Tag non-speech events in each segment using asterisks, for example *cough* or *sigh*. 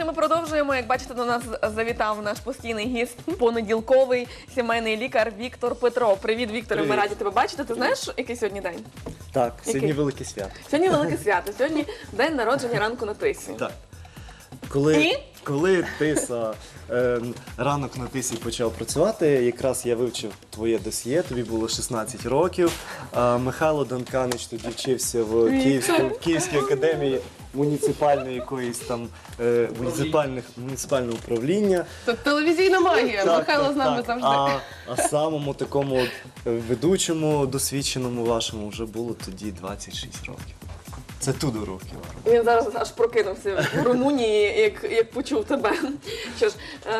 Друзі, ми продовжуємо. Як бачите, до нас завітав наш постійний гість, понеділковий сімейний лікар Віктор Петро. Привіт, Вікторе. Ми Привіт. раді тебе бачити. Ти знаєш, який сьогодні день? Так, сьогодні Який? велике свято. Сьогодні велике свято. Сьогодні день народження ранку на тисі. Так. Коли, І? коли тиса е, ранок на тисі почав працювати, якраз я вивчив твоє досьє, тобі було 16 років. А Михайло Донканич тоді вчився в Київській, в Київській академії муніципальної якоїсь там е, муніципальних муніципального управління. Це телевізійна магія. Так, Михайло так, з нами так. завжди. А, а самому такому ведучому, досвідченому вашому вже було тоді 26 років. Це Тудор років. Він зараз аж прокинувся в Румунії, як, як почув тебе. Що ж,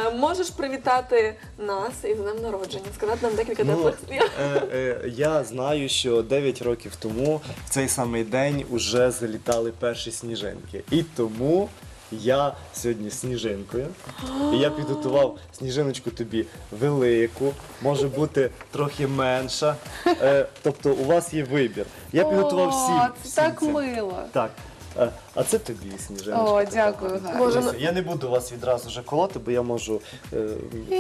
е, можеш привітати нас із днем народження, сказати нам декілька Ну, теплих слів. е, е, я знаю, що 9 років тому в цей самий день вже залітали перші сніжинки. І тому я сьогодні сніжинкою. І я підготував сніжиночку тобі велику, може бути трохи менша. Е, тобто у вас є вибір. Я підготував О, всім. це всім так мило. Так. Е, А це тобі сніжиночка. О, дякую, гарна. гарно. Боже, ну- Я не буду вас відразу вже колоти, бо я можу. е,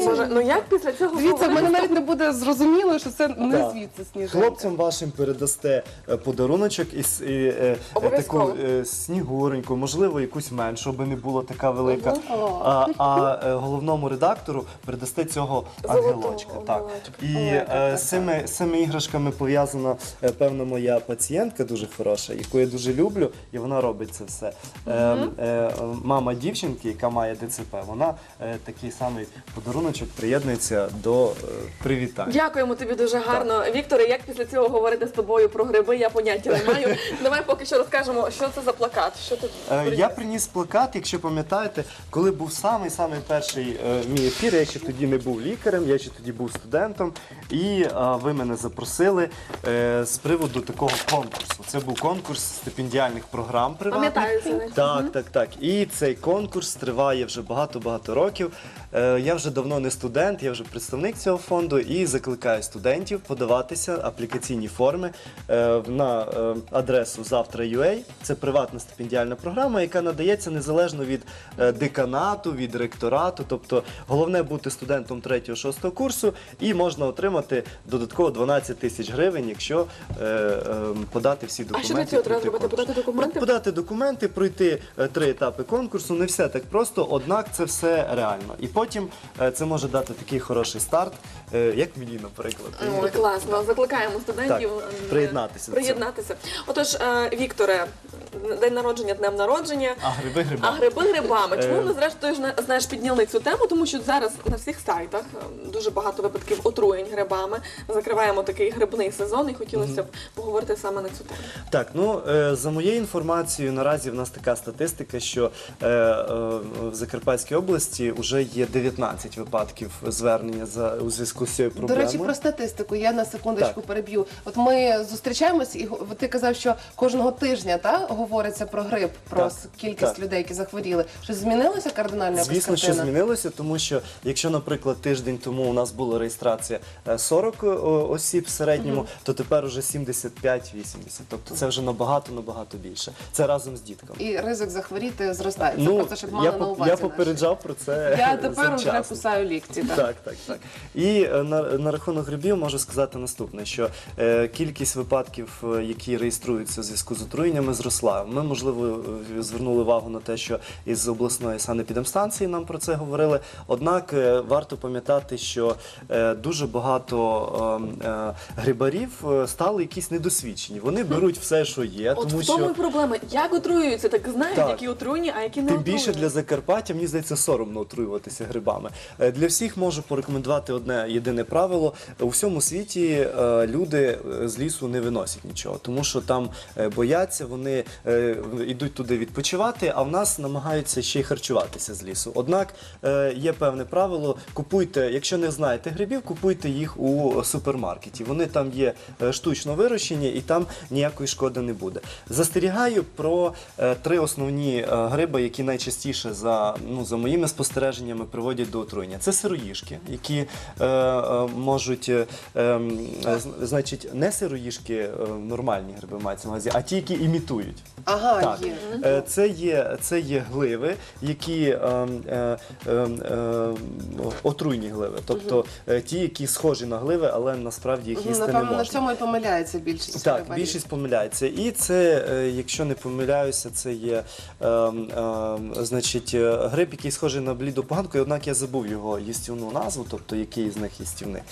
Може, ну як після цього Дивіться, в мене навіть не буде зрозуміло, що це не Так. звідси сніжинка. Хлопцям вашим передасте е, подаруночок із і, е, е, Обов'язково. таку е, снігуреньку, можливо, якусь меншу, аби не було така велика. А, а е, головному редактору передасте цього Золотого ангелочка. Так. ангелочка. І Ой, е, з цими, з цими іграшками пов'язана е, певна моя пацієнтка дуже хороша, яку я дуже люблю, і вона робить це все. Е, е, мама дівчинки, яка має ДЦП, вона е, такий самий подаруночок приєднується до е, привітань. Дякуємо тобі дуже гарно. Вікторе, як після цього говорити з тобою про гриби, я поняття не маю. *laughs* Давай поки що розкажемо, що це за плакат. Що ти Е, Я приніс плакат, якщо пам'ятаєте, коли був самий самий перший е, мій ефір. Я ще тоді не був лікарем, я ще тоді був студентом, і е, ви мене запросили е, з приводу такого конкурсу. Це був конкурс стипендіальних програм приватних. Пам'ятаю. Так, так, так. І цей конкурс триває вже багато-багато років. Е, Я вже давно не студент, я вже представник цього фонду і закликаю студентів подаватися аплікаційні форми е, на е, адресу завтра.ua. Це приватна стипендіальна програма, яка надається незалежно від е, деканату, від ректорату. Тобто головне бути студентом 3-6 курсу і можна отримати додатково 12 тисяч гривень, якщо е, е, подати всі А документи. що для цього треба пройти конкурс. Подати документи? Подати документи, пройти е, три етапи конкурсу. Не все так просто, однак це все реально. І потім е, це може дати такий хороший старт, е, як мені, наприклад. Ой, класно. Закликаємо студентів Так, приєднатися приєднатися. Отож, Вікторе, день народження, днем народження. А гриби гриби. А гриби грибами. Чому Е. ми зрештою ж на- знаєш підняли цю тему? Тому що зараз на всіх сайтах е, дуже багато випадків отруєнь грибами. Закриваємо такий грибний сезон, і хотілося б поговорити саме на цю тему. Так, ну е, за моєю інформацією, наразі в нас така статистика, що е, е, в Закарпатській області вже є 19 випадків звернення за у зв'язку з цією До проблемою. речі, про статистику я на секундочку Так. переб'ю. От ми зустрічаємось, і го- ти казав, що кожного тижня та говориться про грип, про Так, кількість так. людей, які захворіли. Щось змінилося кардинально? Звісно, що змінилося, тому що якщо, наприклад, тиждень тому у нас була реєстрація е, 40 осіб в середньому, то тепер уже 75-80. Тобто це вже набагато набагато більше. Це разом з дітками. І ризик захворіти зростає. Це просто щоб мали я, на увазі. я наші. попереджав про це. Я тепер вже кусаю лікті. Так. Так, так, так. І е, на, на рахунок грибів можу сказати наступне: що е, кількість випадків, е, які реєструються в зв'язку з отруєннями, зросла. Ми, можливо, е, звернули увагу на те, що із обласної санепідемстанції нам про це говорили. Однак е, варто пам'ятати, що е, дуже багато е, е, грибарів стали якісь недосвідчені. Вони беруть все, що є, От тому в тому що. і проблема. Як отруюються, так знають, Так. які отруєні, а які не Тим більше для Закарпаття, мені здається, соромно отруюватися грибами. Для всіх можу порекомендувати одне єдине правило: у всьому світі люди з лісу не виносять нічого, тому що там бояться, вони е, йдуть туди відпочивати, а в нас намагаються ще й харчуватися з лісу. Однак е, є певне правило: купуйте, якщо не знаєте грибів, купуйте їх у супермаркеті. Вони там є е, штучно вирощені і там ніякої шкоди не буде. Застерігаю про е, три основні гриби, які найчастіше за, ну, за моїми спостереженнями приводять до отруєння. Це сироїжки, які е, можуть, е, ем, значить, не сироїжки, е, нормальні гриби мається на увазі, а ті, які імітують. Ага, Так, є. Е, це є, це є гливи, які ем, е, ем, ем, отруйні гливи, тобто е, ті, які схожі на гливи, але насправді їх Мгм, їсти не Напевно, на можна. цьому і помиляється більшість. Так, рибалів. більшість помиляється. І це, е, якщо не помиляюся, це є ем, значить, е, гриб, який схожий на бліду поганку, і однак я забув його їстівну назву, тобто який з них їстівний.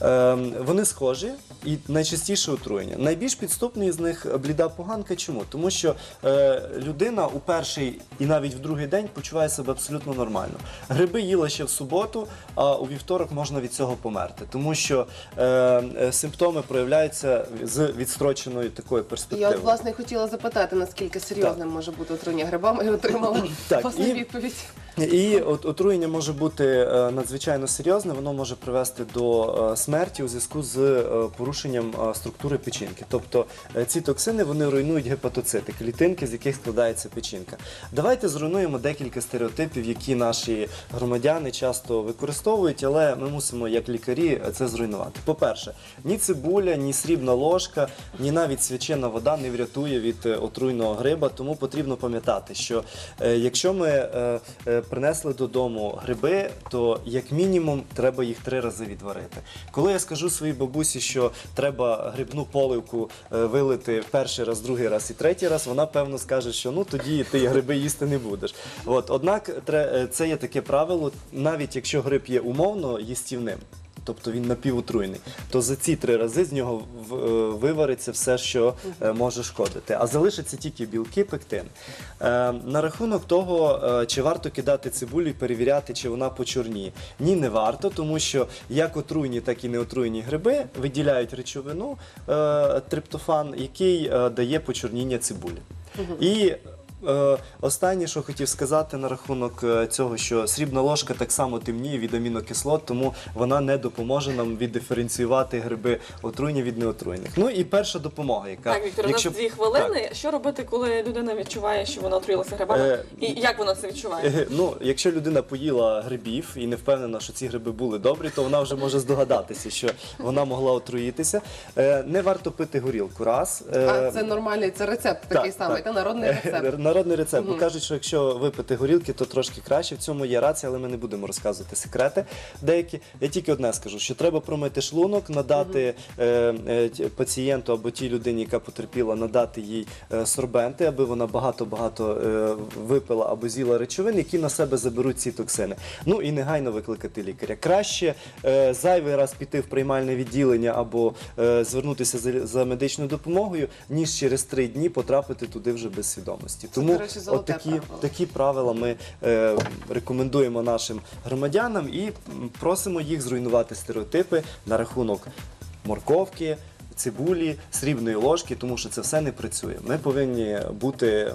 Ем, вони схожі і найчастіше отруєння. Найбільш підступний з них бліда поганка. Чому? Тому що е, людина у перший і навіть в другий день почуває себе абсолютно нормально. Гриби їла ще в суботу, а у вівторок можна від цього померти, тому що е, е, симптоми проявляються з відстроченою такою Я от власне хотіла запитати, наскільки серйозним може бути отруєння грибами, і отримала Так, власне відповідь. І от отруєння може бути е, надзвичайно серйозне, воно може привести до е, смерті у зв'язку з е, порушенням структури печінки. Тобто ці токсини вони руйнують гепатоцити, клітинки, з яких складається печінка. Давайте зруйнуємо декілька стереотипів, які наші громадяни часто використовують, але ми мусимо, як лікарі, це зруйнувати. По-перше, ні цибуля, ні срібна ложка, ні навіть свячена вода не врятує від отруйного гриба, тому потрібно пам'ятати, що якщо ми принесли додому гриби, то як мінімум треба їх три рази відварити. Коли я скажу своїй бабусі, що треба грибну поливку е, вилити перший раз, другий раз і третій раз, вона певно скаже, що ну тоді ти гриби їсти не будеш. От однак е, це є таке правило, навіть якщо гриб є умовно їстівним. Тобто він напівотруйний, то за ці три рази з нього е, вивариться все, що е, може шкодити. А залишиться тільки білки, пектин. Е, На рахунок того, чи варто кидати цибулю і перевіряти, чи вона почорніє. Ні, не варто, тому що як отруйні, так і неотруйні гриби виділяють речовину триптофан, який дає почорніння цибулі. І Е, Останнє, що хотів сказати на рахунок е, цього, що срібна ложка так само темніє від амінокислот, тому вона не допоможе нам віддиференціювати гриби отруйні від неотруйних. Ну і перша допомога, яка Так, Віктор, у нас дві хвилини. Що робити, коли людина відчуває, що вона отруїлася грибами? Е, І як вона це відчуває? Е, Ну, якщо людина поїла грибів і не впевнена, що ці гриби були добрі, то вона вже може здогадатися, що вона могла отруїтися. Е, Не варто пити горілку. Раз Е, А це нормальний, це рецепт такий так, самий, так. та народний рецепт. Народний рецепт. Бо кажуть, що якщо випити горілки, то трошки краще. В цьому є рація, але ми не будемо розказувати секрети. Деякі. Я тільки одне скажу: що треба промити шлунок, надати е, е, пацієнту або тій людині, яка потерпіла, надати їй е, сорбенти, аби вона багато-багато е, випила або з'їла речовин, які на себе заберуть ці токсини. Ну і негайно викликати лікаря. Краще е, зайвий раз піти в приймальне відділення або е, звернутися за, за медичною допомогою, ніж через три дні потрапити туди вже без свідомості. Тому речі, золоте отакі, правило. такі правила ми е, рекомендуємо нашим громадянам і просимо їх зруйнувати стереотипи на рахунок морковки. Цибулі, срібної ложки, тому що це все не працює. Ми повинні бути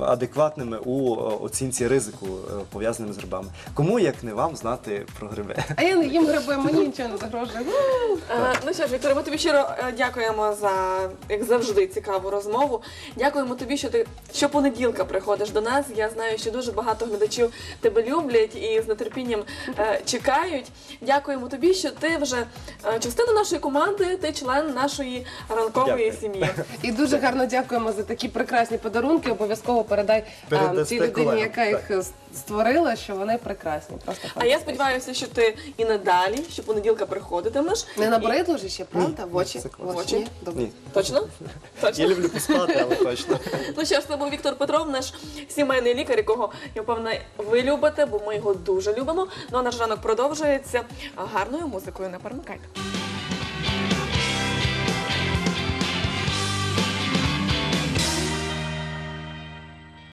адекватними у е, оцінці ризику, е, пов'язаним з грибами. Кому як не вам знати про гриби? А я не їм гриби, мені нічого не загрожує. Е, Ну що ж, Вікторе, ми тобі щиро е, дякуємо за, як завжди, цікаву розмову. Дякуємо тобі, що ти щопонеділка приходиш до нас. Я знаю, що дуже багато глядачів тебе люблять і з нетерпінням е, чекають. Дякуємо тобі, що ти вже е, частина нашої команди, ти член нашої ранкової Дякую. сім'ї. І дуже гарно дякуємо за такі прекрасні подарунки. Обов'язково передай а, Передасте тій людині, колегам, яка їх створила, що вони прекрасні. Просто А я сподіваюся, що ти і надалі, щопонеділка приходитимеш. Не набридло ж ще, правда? В очі? В очі? Ні? Точно? *laughs* Точно? Я люблю поспати, але точно. *laughs* Ну що ж, це був Віктор Петров, наш сімейний лікар, якого я впевнена, ви любите, бо ми його дуже любимо. Ну а наш ранок продовжується гарною музикою. Не перемикайте.